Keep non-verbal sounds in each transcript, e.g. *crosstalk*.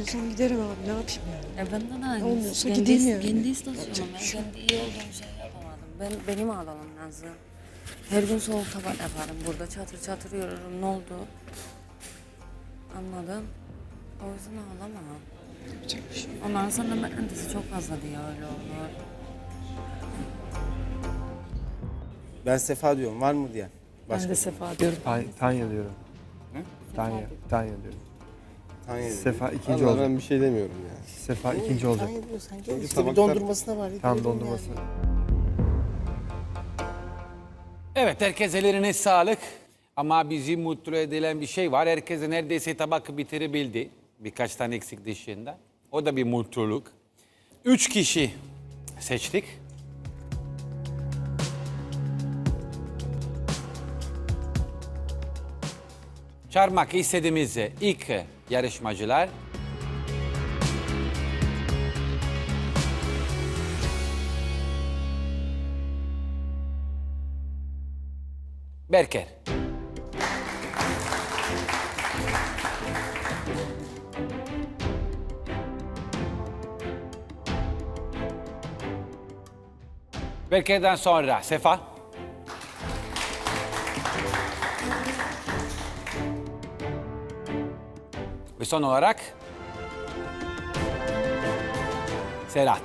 yapamıyorsam giderim abi ne yapayım yani. Ya benden aynı. Olmuyorsa kendi, gideyim yani. Kendi istasyonum. Ben kendi iyi olduğum şey yapamadım. Ben, benim ağlamam lazım. Her gün soğuk tabak yaparım. Burada çatır çatır yorurum. Ne oldu? Anladım. O yüzden ağlama. Yapacak bir şey yok. Onların senden beklentisi çok fazla diye öyle olur. Ben Sefa diyorum. Var mı? Başka Ben de Sefa diyorum. Tan- Tanya diyorum. Tanya, Tanya diyorum. Diyor. Sefa ikinci Valla olacak. ben bir şey demiyorum ya. Sefa ikinci olacak. Tanya diyor sanki. İşte bir dondurmasına var. Tam dondurması. yani. Evet herkes ellerine sağlık. Ama bizi mutlu edilen bir şey var. Herkes neredeyse tabak bitirebildi. Birkaç tane eksik dışında. O da bir mutluluk. Üç kişi seçtik. Çağırmak istediğimiz ilk yarışmacılar Berker. Berker'den sonra Sefa. Son olarak Serhat.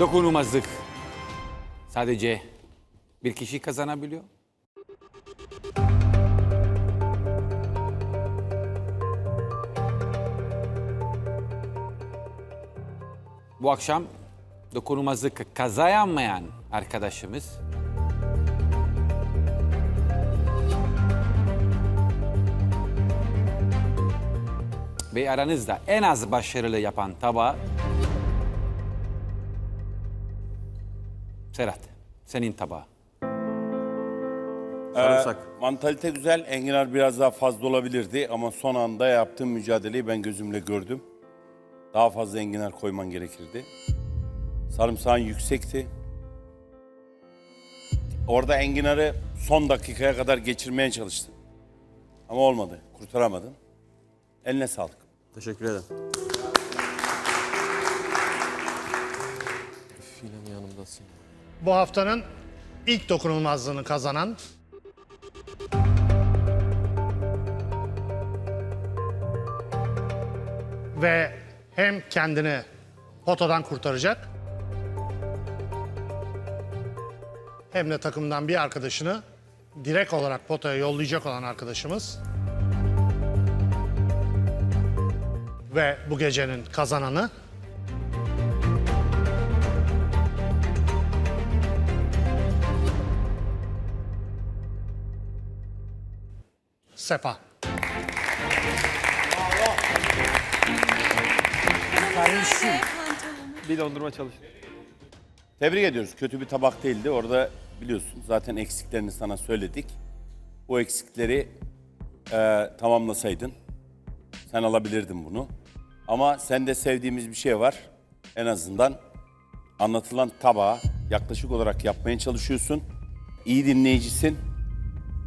Dokunulmazlık. Sadece bir kişi kazanabiliyor. Bu akşam dokunulmazlık kazanamayan arkadaşımız ve aranızda en az başarılı yapan tabağı Serhat, senin tabağı. Sarımsak. Mantalite güzel. Enginar biraz daha fazla olabilirdi ama son anda yaptığım mücadeleyi ben gözümle gördüm. Daha fazla enginar koyman gerekirdi. Sarımsağın yüksekti. Orada enginarı son dakikaya kadar geçirmeye çalıştın. Ama olmadı. Kurtaramadın. Eline sağlık. Teşekkür ederim. Üf, yine mi yanımdasın? Bu haftanın ilk dokunulmazlığını kazanan ve hem kendini potadan kurtaracak hem de takımdan bir arkadaşını direkt olarak potaya yollayacak olan arkadaşımız ve bu gecenin kazananı Sefa. Bir dondurma çalıştı. Tebrik ediyoruz. Kötü bir tabak değildi. Orada biliyorsun zaten eksiklerini sana söyledik. O eksikleri e, tamamlasaydın sen alabilirdin bunu. Ama sende sevdiğimiz bir şey var. En azından anlatılan tabağı yaklaşık olarak yapmaya çalışıyorsun. İyi dinleyicisin.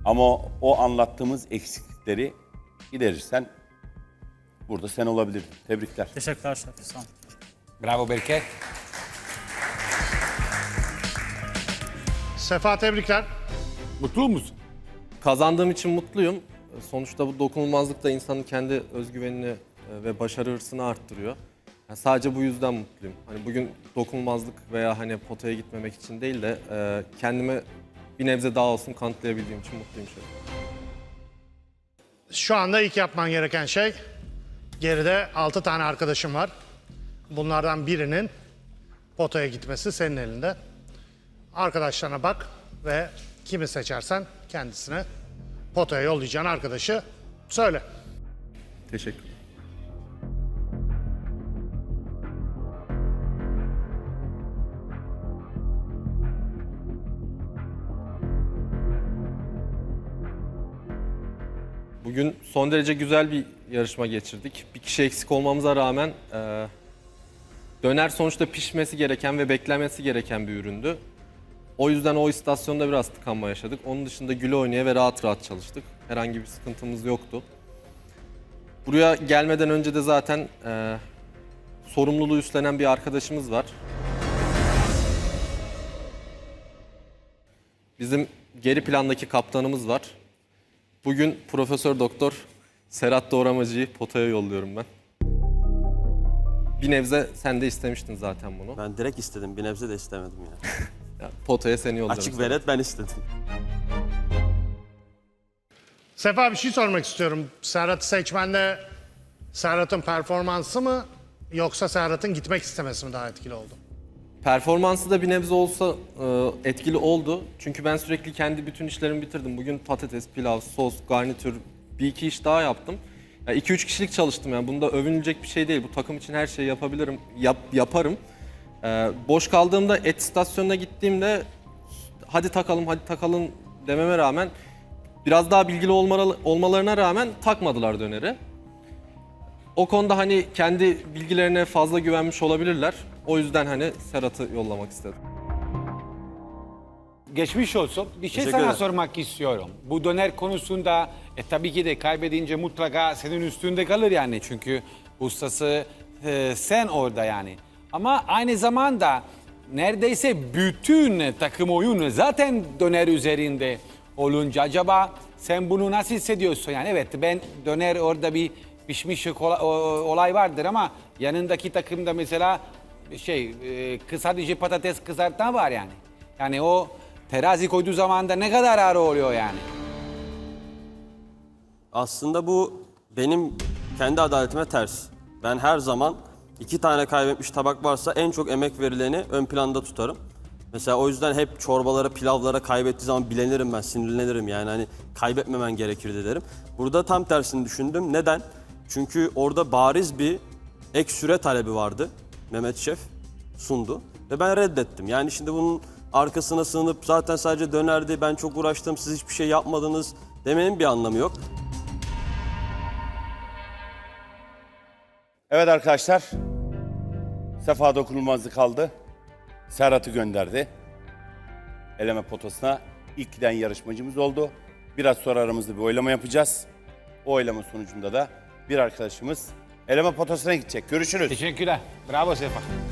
Ama o, anlattığımız eksiklikleri giderirsen burada sen olabilirdin. Tebrikler. Teşekkürler şef. Sağ olun. Bravo Berker. Sefa tebrikler. Mutlu musun? Kazandığım için mutluyum. Sonuçta bu dokunulmazlık da insanın kendi özgüvenini e, ve başarı hırsını arttırıyor. Yani sadece bu yüzden mutluyum. Hani bugün dokunulmazlık veya hani potaya gitmemek için değil de e, kendime bir nebze daha olsun kanıtlayabildiğim için mutluyum şef. Şu anda ilk yapman gereken şey geride 6 tane arkadaşım var. Bunlardan birinin potaya gitmesi senin elinde. Arkadaşlarına bak ve kimi seçersen kendisine potaya yollayacağın arkadaşı söyle. Teşekkür. Bugün son derece güzel bir yarışma geçirdik. Bir kişi eksik olmamıza rağmen e, Döner sonuçta pişmesi gereken ve beklenmesi gereken bir üründü. O yüzden o istasyonda biraz tıkanma yaşadık. Onun dışında güle oynaya ve rahat rahat çalıştık. Herhangi bir sıkıntımız yoktu. Buraya gelmeden önce de zaten e, sorumluluğu üstlenen bir arkadaşımız var. Bizim geri plandaki kaptanımız var. Bugün Profesör Doktor Serhat Doğramacı'yı potaya yolluyorum ben. Bir nebze sen de istemiştin zaten bunu. Ben direkt istedim. Bir nebze de istemedim ya. *laughs* Ya, potaya seni yolluyorum. Açık ve net ben istedim. Sefa bir şey sormak istiyorum. Serhat'ı seçmende Serhat'ın performansı mı yoksa Serhat'ın gitmek istemesi mi daha etkili oldu? Performansı da bir nebze olsa e, etkili oldu. Çünkü ben sürekli kendi bütün işlerimi bitirdim. Bugün patates, pilav, sos, garnitür bir iki iş daha yaptım. 2-3 kişilik çalıştım yani. Bunda övünülecek bir şey değil. Bu takım için her şeyi yapabilirim, yap, yaparım. E, boş kaldığımda et istasyonuna gittiğimde hadi takalım, hadi takalım dememe rağmen biraz daha bilgili olmalı- olmalarına rağmen takmadılar döneri. O konuda hani kendi bilgilerine fazla güvenmiş olabilirler. O yüzden hani Serhat'ı yollamak istedim. Geçmiş olsun. Bir şey Teşekkür sana ederim. sormak istiyorum. Bu döner konusunda e, tabii ki de kaybedince mutlaka senin üstünde kalır yani. Çünkü ustası e, sen orada yani. Ama aynı zamanda neredeyse bütün takım oyunu zaten döner üzerinde olunca acaba sen bunu nasıl hissediyorsun yani? Evet ben döner orada bir pişmiş olay vardır ama yanındaki takımda mesela şey e, kız- sadece patates kızartma var yani. Yani o terazi koyduğu zaman da ne kadar ağır oluyor yani. Aslında bu benim kendi adaletime ters. Ben her zaman iki tane kaybetmiş tabak varsa en çok emek verileni ön planda tutarım. Mesela o yüzden hep çorbalara, pilavlara kaybettiği zaman bilenirim ben, sinirlenirim yani hani kaybetmemen gerekirdi derim. Burada tam tersini düşündüm. Neden? Çünkü orada bariz bir ek süre talebi vardı. Mehmet Şef sundu ve ben reddettim. Yani şimdi bunun arkasına sığınıp zaten sadece dönerdi, ben çok uğraştım, siz hiçbir şey yapmadınız demenin bir anlamı yok. Evet arkadaşlar. Sefa dokunulmazlığı kaldı. Serhat'ı gönderdi. Eleme potasına ilk giden yarışmacımız oldu. Biraz sonra aramızda bir oylama yapacağız. O oylama sonucunda da bir arkadaşımız eleme potasına gidecek. Görüşürüz. Teşekkürler. Bravo Sefa.